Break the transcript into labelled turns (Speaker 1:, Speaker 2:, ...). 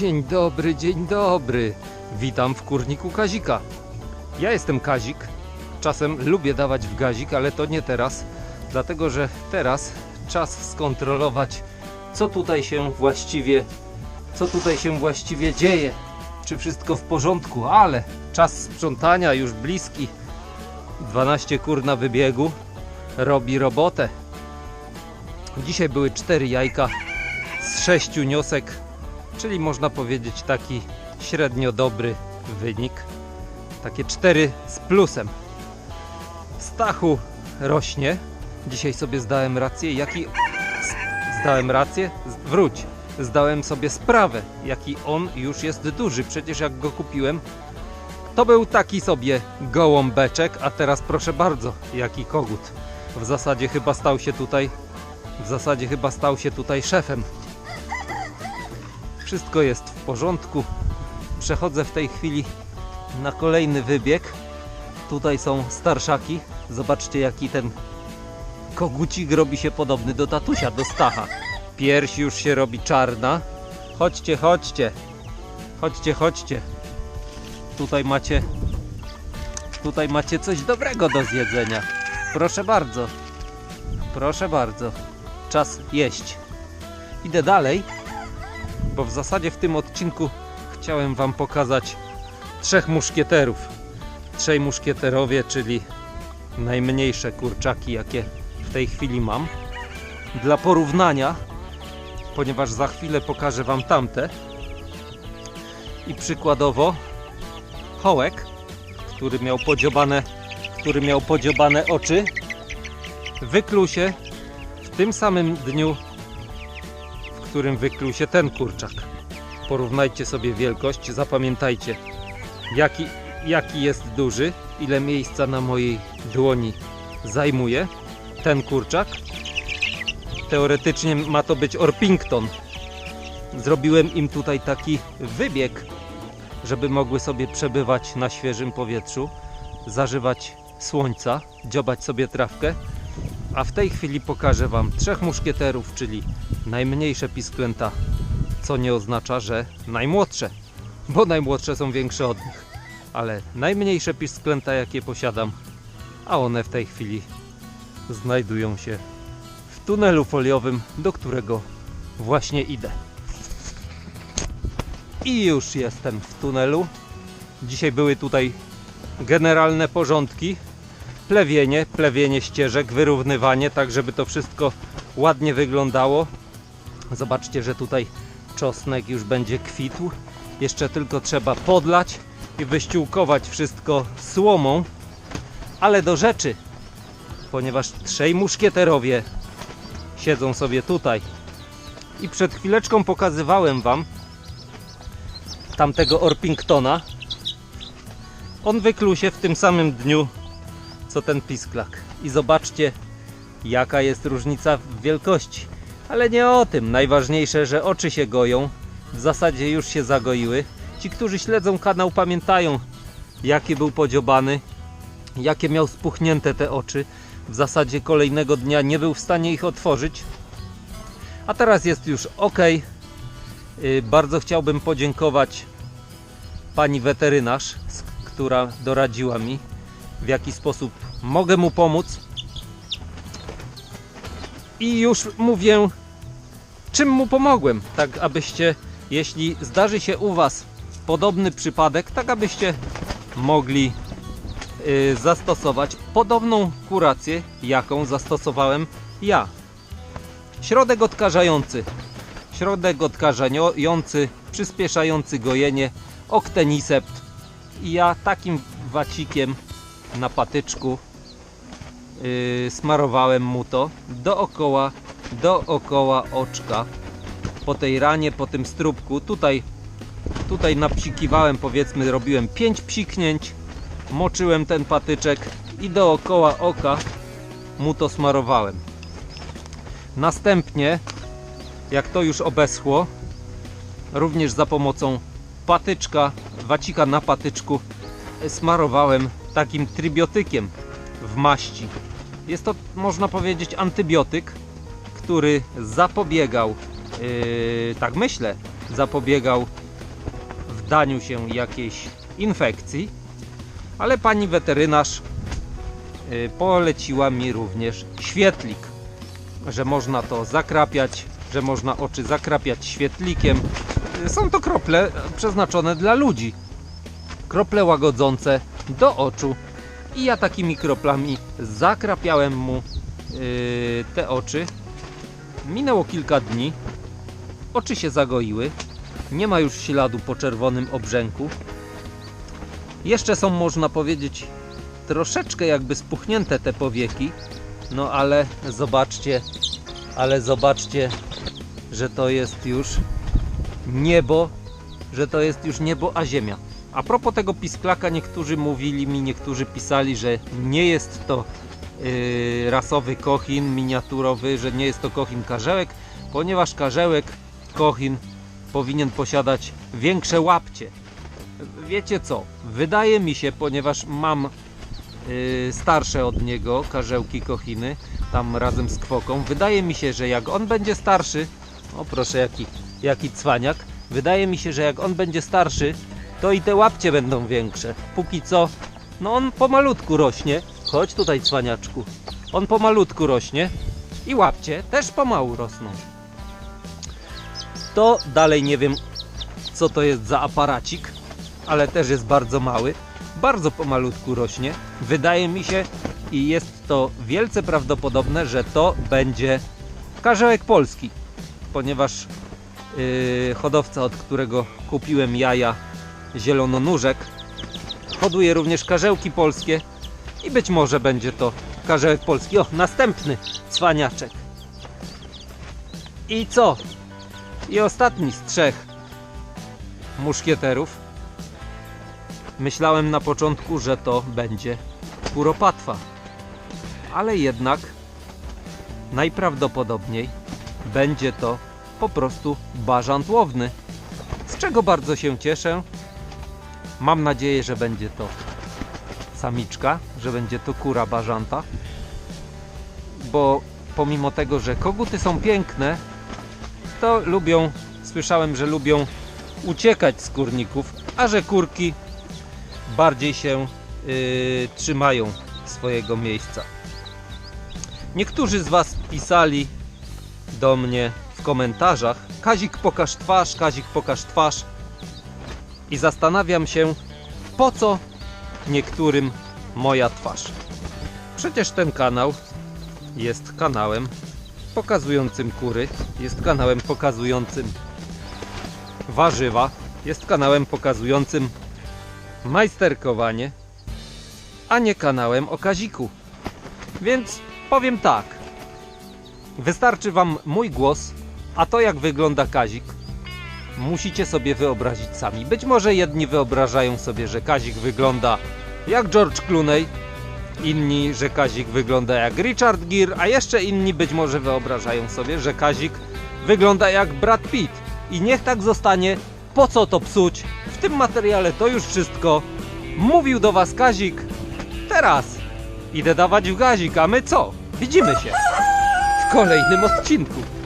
Speaker 1: Dzień dobry, dzień dobry. Witam w kurniku Kazika. Ja jestem Kazik. Czasem lubię dawać w gazik, ale to nie teraz, dlatego że teraz czas skontrolować, co tutaj się właściwie, co tutaj się właściwie dzieje. Czy wszystko w porządku, ale czas sprzątania już bliski. 12 kur na wybiegu robi robotę. Dzisiaj były 4 jajka z 6 niosek, czyli można powiedzieć taki średnio dobry wynik. Takie 4 z plusem. Stachu rośnie. Dzisiaj sobie zdałem rację, jaki zdałem rację? Wróć. Zdałem sobie sprawę, jaki on już jest duży. Przecież jak go kupiłem, to był taki sobie gołąbeczek, a teraz proszę bardzo, jaki kogut. W zasadzie chyba stał się tutaj w zasadzie chyba stał się tutaj szefem. Wszystko jest w porządku. Przechodzę w tej chwili na kolejny wybieg. Tutaj są starszaki. Zobaczcie jaki ten kogucik robi się podobny do tatusia, do Stacha. Pierś już się robi czarna. Chodźcie, chodźcie. Chodźcie, chodźcie. Tutaj macie tutaj macie coś dobrego do zjedzenia. Proszę bardzo. Proszę bardzo. Czas jeść. Idę dalej, bo w zasadzie w tym odcinku chciałem Wam pokazać trzech muszkieterów. Trzej muszkieterowie, czyli najmniejsze kurczaki, jakie w tej chwili mam. Dla porównania, ponieważ za chwilę pokażę Wam tamte. I przykładowo Hołek, który miał podziobane, który miał podziobane oczy, wykluł się w tym samym dniu, którym wykluł się ten kurczak. Porównajcie sobie wielkość, zapamiętajcie jaki, jaki jest duży, ile miejsca na mojej dłoni zajmuje ten kurczak. Teoretycznie ma to być Orpington. Zrobiłem im tutaj taki wybieg, żeby mogły sobie przebywać na świeżym powietrzu, zażywać słońca, dziobać sobie trawkę. A w tej chwili pokażę Wam trzech muszkieterów, czyli najmniejsze pisklęta, co nie oznacza, że najmłodsze, bo najmłodsze są większe od nich. Ale najmniejsze pisklęta, jakie posiadam, a one w tej chwili znajdują się w tunelu foliowym, do którego właśnie idę. I już jestem w tunelu. Dzisiaj były tutaj generalne porządki plewienie, plewienie ścieżek, wyrównywanie, tak żeby to wszystko ładnie wyglądało. Zobaczcie, że tutaj czosnek już będzie kwitł. Jeszcze tylko trzeba podlać i wyściółkować wszystko słomą. Ale do rzeczy, ponieważ trzej muszkieterowie siedzą sobie tutaj. I przed chwileczką pokazywałem Wam tamtego Orpingtona. On wykluł się w tym samym dniu co ten pisklak. I zobaczcie, jaka jest różnica w wielkości. Ale nie o tym. Najważniejsze, że oczy się goją. W zasadzie już się zagoiły. Ci, którzy śledzą kanał, pamiętają, jaki był podziobany, jakie miał spuchnięte te oczy. W zasadzie kolejnego dnia nie był w stanie ich otworzyć. A teraz jest już ok. Yy, Bardzo chciałbym podziękować pani weterynarz, która doradziła mi, w jaki sposób mogę mu pomóc. I już mówię, czym mu pomogłem, tak abyście, jeśli zdarzy się u Was podobny przypadek, tak abyście mogli y, zastosować podobną kurację, jaką zastosowałem ja. Środek odkażający. Środek odkażający, przyspieszający gojenie, Octenisept. I ja takim wacikiem na patyczku yy, smarowałem mu to dookoła, dookoła oczka. Po tej ranie, po tym strubku tutaj, tutaj napsikiwałem powiedzmy, robiłem 5 psiknięć moczyłem ten patyczek i dookoła oka mu to smarowałem. Następnie jak to już obeschło również za pomocą patyczka, wacika na patyczku smarowałem takim trybiotykiem w maści. Jest to, można powiedzieć, antybiotyk, który zapobiegał, yy, tak myślę, zapobiegał daniu się jakiejś infekcji, ale pani weterynarz y, poleciła mi również świetlik, że można to zakrapiać, że można oczy zakrapiać świetlikiem. Y, Są to krople przeznaczone dla ludzi. Krople łagodzące do oczu. I ja takimi kroplami zakrapiałem mu y, te oczy. Minęło kilka dni. Oczy się zagoiły. Nie ma już śladu po czerwonym obrzęku. Jeszcze są, można powiedzieć, troszeczkę jakby spuchnięte te powieki. No ale zobaczcie, ale zobaczcie, że to jest już niebo, że to jest już niebo a ziemia. A propos tego pisklaka, niektórzy mówili mi, niektórzy pisali, że nie jest to yy, rasowy kochin miniaturowy, że nie jest to kochin karzełek, ponieważ karzełek, kochin powinien posiadać większe łapcie. Wiecie co? Wydaje mi się, ponieważ mam yy, starsze od niego karzełki kochiny, tam razem z kwoką, wydaje mi się, że jak on będzie starszy, o proszę jaki, jaki cwaniak, wydaje mi się, że jak on będzie starszy, to i te łapcie będą większe. Póki co, no on pomalutku rośnie. Chodź tutaj, cwaniaczku. On pomalutku rośnie i łapcie też pomału rosną. To dalej nie wiem, co to jest za aparacik, ale też jest bardzo mały. Bardzo pomalutku rośnie. Wydaje mi się i jest to wielce prawdopodobne, że to będzie karzełek polski, ponieważ yy, hodowca, od którego kupiłem jaja zielononóżek, hoduje również karzełki polskie i być może będzie to karzełek polski. O, następny cwaniaczek. I co? I ostatni z trzech muszkieterów. Myślałem na początku, że to będzie kuropatwa, ale jednak najprawdopodobniej będzie to po prostu bażant łowny. Z czego bardzo się cieszę. Mam nadzieję, że będzie to samiczka, że będzie to kura bażanta. Bo pomimo tego, że koguty są piękne, to lubią, słyszałem, że lubią uciekać z kurników, a że kurki bardziej się yy, trzymają swojego miejsca. Niektórzy z Was pisali do mnie w komentarzach Kazik pokaż twarz, Kazik pokaż twarz i zastanawiam się po co niektórym moja twarz. Przecież ten kanał jest kanałem pokazującym kury, jest kanałem pokazującym warzywa, jest kanałem pokazującym majsterkowanie, a nie kanałem o kaziku. Więc powiem tak. Wystarczy Wam mój głos, a to jak wygląda kazik, musicie sobie wyobrazić sami. Być może jedni wyobrażają sobie, że kazik wygląda jak George Clooney, inni, że kazik wygląda jak Richard Gere, a jeszcze inni być może wyobrażają sobie, że kazik wygląda jak Brad Pitt. I niech tak zostanie, po co to psuć? W tym materiale to już wszystko. Mówił do Was Kazik. Teraz idę dawać w gazik, a my co? Widzimy się w kolejnym odcinku.